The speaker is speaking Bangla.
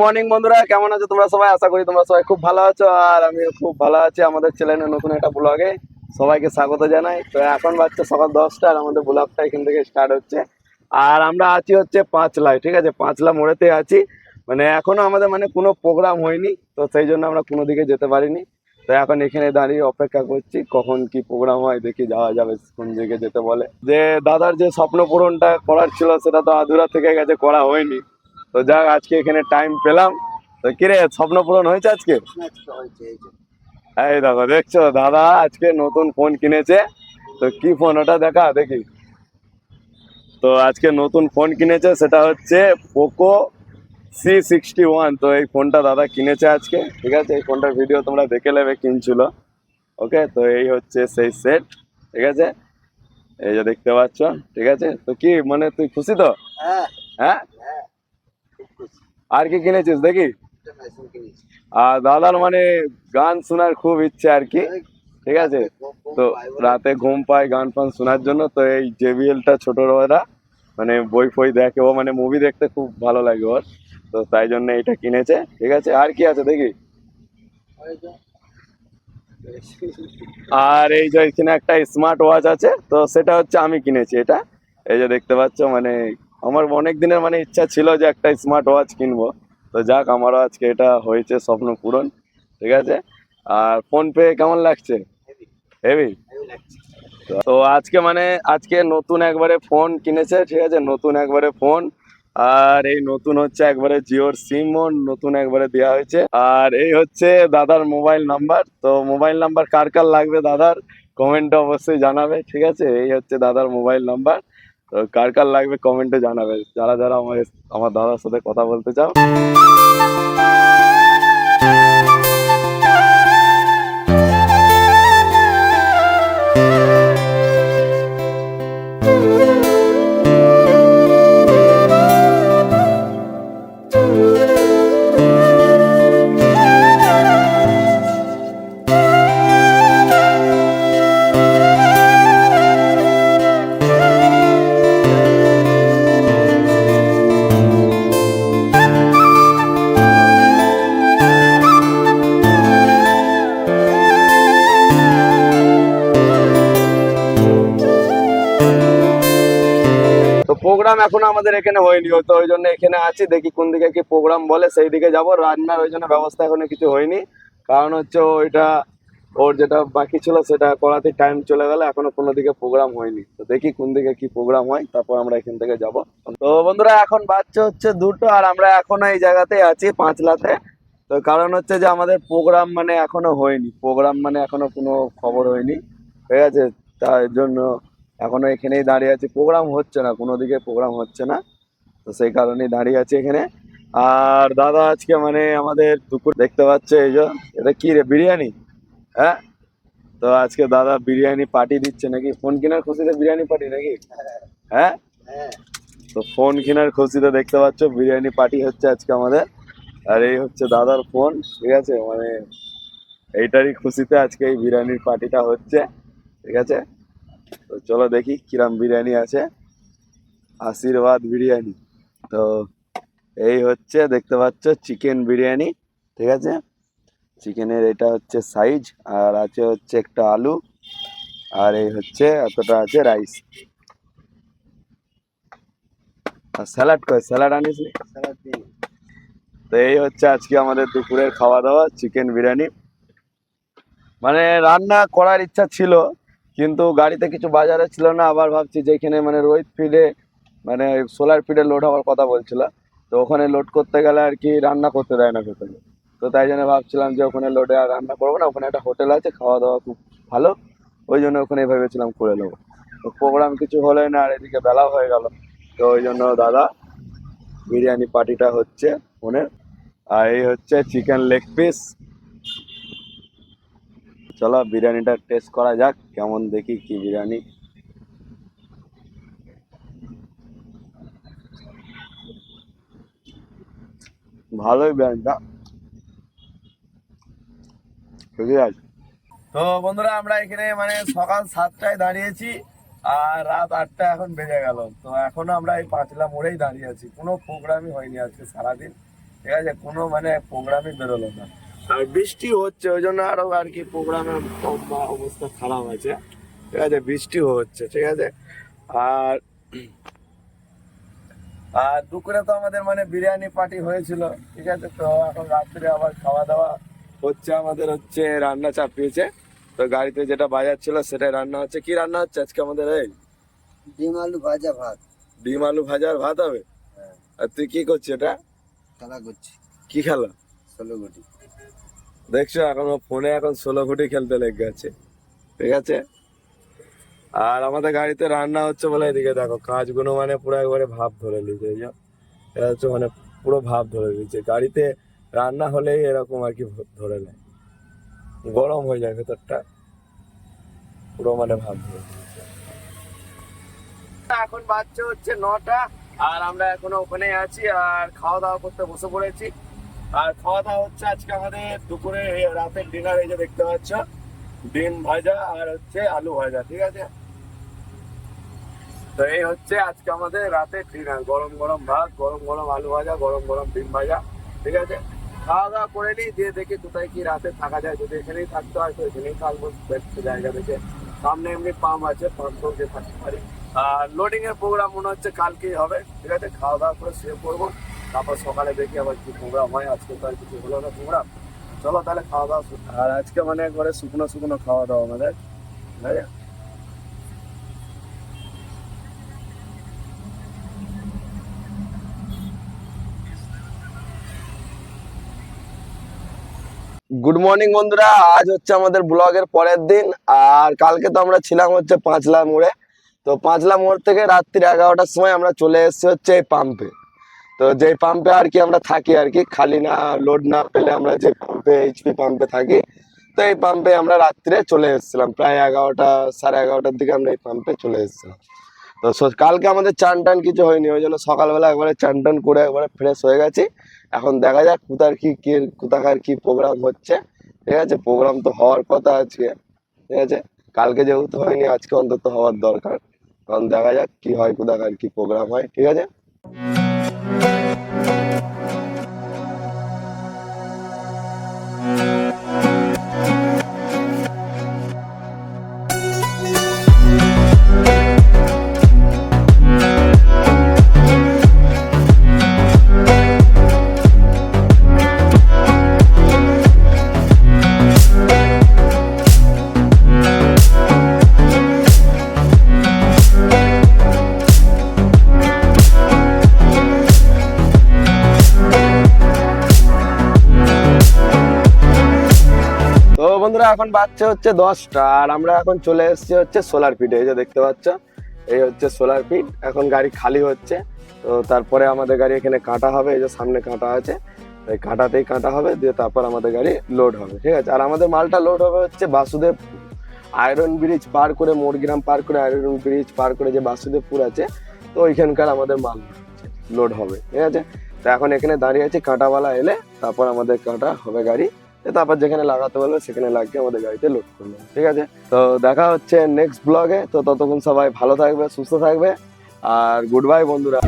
মর্নিং বন্ধুরা, কেমন আছো তোমরা সবাই? আশা করি তোমরা সবাই খুব ভালো আছো, আর আমিও খুব ভালো আছি। আমাদের চ্যানেলে নতুন একটা ব্লগে সবাইকে স্বাগত জানাই। তো এখন বাচ্চা সকাল দশটা, আর আমাদের ব্লগটা এখান থেকে স্টার্ট হচ্ছে। আর আমরা আছি হচ্ছে পাঁচলায়, ঠিক আছে? পাঁচলা মোড়েতে আছি। মানে এখনও আমাদের মানে কোনো প্রোগ্রাম হয়নি, তো সেই জন্য আমরা কোনো দিকে যেতে পারিনি। তো এখন এখানে দাঁড়িয়ে অপেক্ষা করছি, কখন কি প্রোগ্রাম হয়, দেখি যাওয়া যাবে, কোন দিকে যেতে বলে। যে দাদার যে স্বপ্ন পূরণটা করার ছিল, সেটা তো আধুরা থেকে গেছে, করা হয়নি। তো যাক আজকে এখানে টাইম পেলাম। তো কিরে স্বপ্ন পূরণ হয়েছে আজকে? এই দেখো দেখছ? দাদা আজকে নতুন ফোন কিনেছে। তো কি ফোন ওটা দেখা দেখি। তো আজকে নতুন ফোন কিনেছে সেটা হচ্ছে পোকো সি সিক্সটি ওয়ান তো এই ফোনটা দাদা কিনেছে আজকে ঠিক আছে? এই ফোনটার ভিডিও তোমরা দেখে নেবে কিনছিল। ওকে তো এই হচ্ছে সেই সেট ঠিক আছে? এই যে দেখতে পাচ্ছ ঠিক আছে? তো কি মানে তুই খুশি তো? হ্যাঁ। হ্যাঁ? আর কি কিনেছিস দেখি? আর দাদার মানে গান শোনার খুব ইচ্ছে আর কি, ঠিক আছে? তো রাতে ঘুম পায় গান ফান শোনার জন্য, তো এই জেবিএলটা ছোট ওরা মানে বই ফই দেখে, ও মানে মুভি দেখতে খুব ভালো লাগে ওর, তো তাই জন্য এটা কিনেছে, ঠিক আছে? আর কি আছে দেখি? আর এই যে এখানে একটা স্মার্ট ওয়াচ আছে, তো সেটা হচ্ছে আমি কিনেছি এটা, এই যে দেখতে পাচ্ছ মানে আমার অনেক দিনের মানে ইচ্ছা ছিল যে একটা স্মার্ট ওয়াচ কিনবো। তো যাক, আমারও আজকে এটা হয়েছে, স্বপ্ন পূরণ, ঠিক আছে? আর ফোন পে কেমন লাগছে? হেভি তো আজকে মানে আজকে নতুন একবারে ফোন কিনেছে, ঠিক আছে? নতুন একবারে ফোন আর এই নতুন হচ্ছে একবারে জিওর সিমও নতুন একবারে দেওয়া হয়েছে। আর এই হচ্ছে দাদার মোবাইল নাম্বার তো মোবাইল নাম্বার কার কার লাগবে দাদার? কমেন্টে অবশ্যই জানাবে, ঠিক আছে? এই হচ্ছে দাদার মোবাইল নাম্বার তো কার কার লাগবে কমেন্টে জানাবে। যারা যারা আমার আমার দাদার সাথে কথা বলতে চাও। প্রোগ্রাম এখনও আমাদের এখানে হয়নি, তো ওই জন্য এখানে আছি, দেখি কোন দিকে কি প্রোগ্রাম বলে, সেই দিকে যাব। রান্নার ওই জন্য ব্যবস্থা এখনও কিছু হয়নি। কারণ হচ্ছে ওইটা, ওর যেটা বাকি ছিল সেটা করাতে টাইম চলে গেল, এখনও কোনো দিকে প্রোগ্রাম হয়নি। তো দেখি কোন দিকে কি প্রোগ্রাম হয়, তারপর আমরা এখান থেকে যাব। তো বন্ধুরা, এখন বাচ্চা হচ্ছে দুটো, আর আমরা এখনও এই জায়গাতেই আছি, পাঁচলাতে। তো কারণ হচ্ছে যে আমাদের প্রোগ্রাম মানে এখনও হয়নি, প্রোগ্রাম মানে এখনও কোনো খবর হয়নি। ঠিক আছে? তার জন্য এখনও এখানেই দাঁড়িয়ে আছি। প্রোগ্রাম হচ্ছে না কোনো দিকে প্রোগ্রাম হচ্ছে না। তো সেই কারণেই দাঁড়িয়ে আছি এখানে। আর দাদা আজকে মানে আমাদের দুপুর দেখতে পাচ্ছে এই যে এটা কি রে বিরিয়ানি? হ্যাঁ? তো আজকে দাদা বিরিয়ানি পার্টি দিচ্ছে নাকি? ফোন কেনার খুশিতে বিরিয়ানি পার্টি নাকি? হ্যাঁ? হ্যাঁ। তো ফোন কেনার খুশিতে দেখতে পাচ্ছ বিরিয়ানি পার্টি হচ্ছে আজকে আমাদের। আর এই হচ্ছে দাদার ফোন ঠিক আছে? মানে এইটারই খুশিতে আজকে এই বিরিয়ানির পার্টিটা হচ্ছে ঠিক আছে? তো চলো দেখি কিরাম বিরিয়ানি আছে। আশীর্বাদ বিরিয়ানি। তো এই হচ্ছে দেখতে পাচ্ছ চিকেন বিরিয়ানি ঠিক আছে? চিকেনের এটা হচ্ছে সাইজ আর আছে হচ্ছে একটা আলু আর এই হচ্ছে এতটা আছে রাইস। আর স্যালাড কয় স্যালাড আনিস তো এই হচ্ছে আজকে আমাদের দুপুরের খাওয়া দাওয়া চিকেন বিরিয়ানি। মানে রান্না করার ইচ্ছা ছিল কিন্তু গাড়িতে কিছু বাজারে ছিল না, আবার ভাবছি যেখানে মানে রোহিত ফিডে মানে সোলার ফিডে লোড হওয়ার কথা বলছিল। তো ওখানে লোড করতে গেলে আর কি রান্না করতে দেয় না ভেতরে। তো তাই জন্য ভাবছিলাম যে ওখানে লোডে আর রান্না করব না, ওখানে একটা হোটেল আছে খাওয়া দাওয়া খুব ভালো। ওই জন্য ওখানে ভেবেছিলাম করে নেব। তো প্রোগ্রাম কিছু হলো না, আর এদিকে বেলাও হয়ে গেল। তো ওই জন্য দাদা, বিরিয়ানি পার্টিটা হচ্ছে ফোনের আর এই হচ্ছে চিকেন লেগ পিস চলো বিরিয়ানিটা টেস্ট করা যাক, কেমন দেখি কি বিরিয়ানি। ভালোই বিরিয়ানিটা। তো বন্ধুরা, আমরা এখানে মানে সকাল সাতটায় দাঁড়িয়েছি, আর রাত আটটা এখন বেজে গেল। তো এখনও আমরা এই পাঁচলা মোড়েই দাঁড়িয়ে আছি। কোনো প্রোগ্রামই হয়নি আজকে সারাদিন। ঠিক আছে, কোনো মানে প্রোগ্রামই বেরোলো না। আর বৃষ্টি হচ্ছে ওই জন্য আরও আর কি প্রোগ্রামের অবস্থা খারাপ আছে। ঠিক আছে বৃষ্টি হচ্ছে ঠিক আছে? আর আর দুপুরে তো আমাদের মানে বিরিয়ানি পার্টি হয়েছিল ঠিক আছে? তো এখন রাত্রে আবার খাওয়া দাওয়া হচ্ছে আমাদের হচ্ছে রান্না চাপিয়েছে। তো গাড়িতে যেটা বাজার ছিল সেটাই রান্না হচ্ছে। কি রান্না হচ্ছে আজকে আমাদের এই? ডিম আলু ভাজা ভাত। ডিম আলু ভাজা ভাত হবে? হ্যাঁ। আর তুই কি করছিস এটা? খেলা করছি। কি খেলা? ষোলো কোটি দেখছ, এখন ফোনে এখন ষোলো কোটি খেলতে লেগে গেছে ঠিক আছে? আর আমাদের গাড়িতে রান্না হচ্ছে বলে এদিকে দেখো, কাজগুলো মানে পুরো একবারে ভাব ধরে নিয়েছে এটা হচ্ছে মানে পুরো ভাব ধরে নিয়েছে। গাড়িতে রান্না হলেই এরকম আর কি ধরে নেয়। গরম হয়ে যায় ভেতরটা। পুরো মানে ভাব ধরে। এখন বাচ্চা হচ্ছে নটা, আর আমরা এখনও ওখানে আছি, আর খাওয়া দাওয়া করতে বসে পড়েছি। আর খাওয়া দাওয়া হচ্ছে আজকে আমাদের দুপুরে রাতের ডিনার এই যে দেখতে পাচ্ছ। ডিম ভাজা আর হচ্ছে আলু ভাজা, ঠিক আছে? তো এই হচ্ছে আজকে আমাদের রাতের ডিনার গরম গরম ভাত, গরম গরম আলু ভাজা, গরম গরম ডিম ভাজা, ঠিক আছে? খাওয়া দাওয়া করে নিই, দিয়ে দেখি কোথায় কি রাতে থাকা যায়। যদি এখানেই থাকতে হয়, তো এখানেই থাকব জায়গা দেখে। সামনে এমনি পাম্প আছে পাম্প যে থাকতে পারি। আর লোডিং এর প্রোগ্রাম মনে হচ্ছে কালকেই হবে, ঠিক আছে? খাওয়া দাওয়া করে শুয়ে পড়ব। তারপর সকালে দেখি আবার কি প্রোগ্রাম হয় আজকে তো আর কিছু হলো না প্রোগ্রাম। চলো তাহলে খাওয়া দাওয়া আর আজকে মানে একবারে শুকনো শুকনো খাওয়া দাওয়া আমাদের। গুড মর্নিং বন্ধুরা আজ হচ্ছে আমাদের ব্লগের পরের দিন আর কালকে তো আমরা ছিলাম হচ্ছে পাঁচলা মোড়ে। তো পাঁচলা মোড় থেকে রাত্রি এগারোটার সময় আমরা চলে এসেছি হচ্ছে এই পাম্পে তো যেই পাম্পে আর কি আমরা থাকি আর কি খালি না লোড না পেলে আমরা যে পাম্পে এইচপি পাম্পে থাকি, তো এই পাম্পে আমরা রাত্রে চলে এসেছিলাম। প্রায় এগারোটা, সাড়ে এগারোটার দিকে আমরা এই পাম্পে চলে এসেছিলাম। তো কালকে আমাদের চান টান কিছু হয়নি, ওই জন্য সকালবেলা একবারে চান টান করে একবারে ফ্রেশ হয়ে গেছি। এখন দেখা যাক কোথার কি কি, কোথাকার কি প্রোগ্রাম হচ্ছে। ঠিক আছে প্রোগ্রাম তো হওয়ার কথা আজকে। ঠিক আছে, কালকে যেহেতু হয়নি, আজকে অন্তত হওয়ার দরকার। কারণ দেখা যাক কি হয়, কোথাকার কি প্রোগ্রাম হয়। ঠিক আছে? এখন বাচ্চা হচ্ছে দশটা, আর আমরা এখন চলে এসেছি হচ্ছে সোলার পিটে এই যে দেখতে পাচ্ছ? এই হচ্ছে সোলার পিট এখন গাড়ি খালি হচ্ছে। তো তারপরে আমাদের গাড়ি এখানে কাটা হবে, এই যে সামনে কাটা আছে। এই কাটাতেই কাটা হবে, দিয়ে তারপর আমাদের গাড়ি লোড হবে, ঠিক আছে? আর আমাদের মালটা লোড হবে হচ্ছে বাসুদেব আয়রন ব্রিজ পার করে, মোরগ্রাম পার করে আয়রন ব্রিজ পার করে যে বাসুদেবপুর আছে, তো ওইখানকার আমাদের মাল লোড হবে, ঠিক আছে? তো এখন এখানে দাঁড়িয়ে আছে, কাঁটাওয়ালা এলে, তারপর আমাদের কাটা হবে গাড়ি। তারপর যেখানে লাগাতে বলবে, সেখানে লাগিয়ে আমাদের গাড়িতে লোড করবে ঠিক আছে? তো দেখা হচ্ছে নেক্সট ব্লগে তো ততক্ষণ সবাই ভালো থাকবে, সুস্থ থাকবে। আর গুড বাই বন্ধুরা।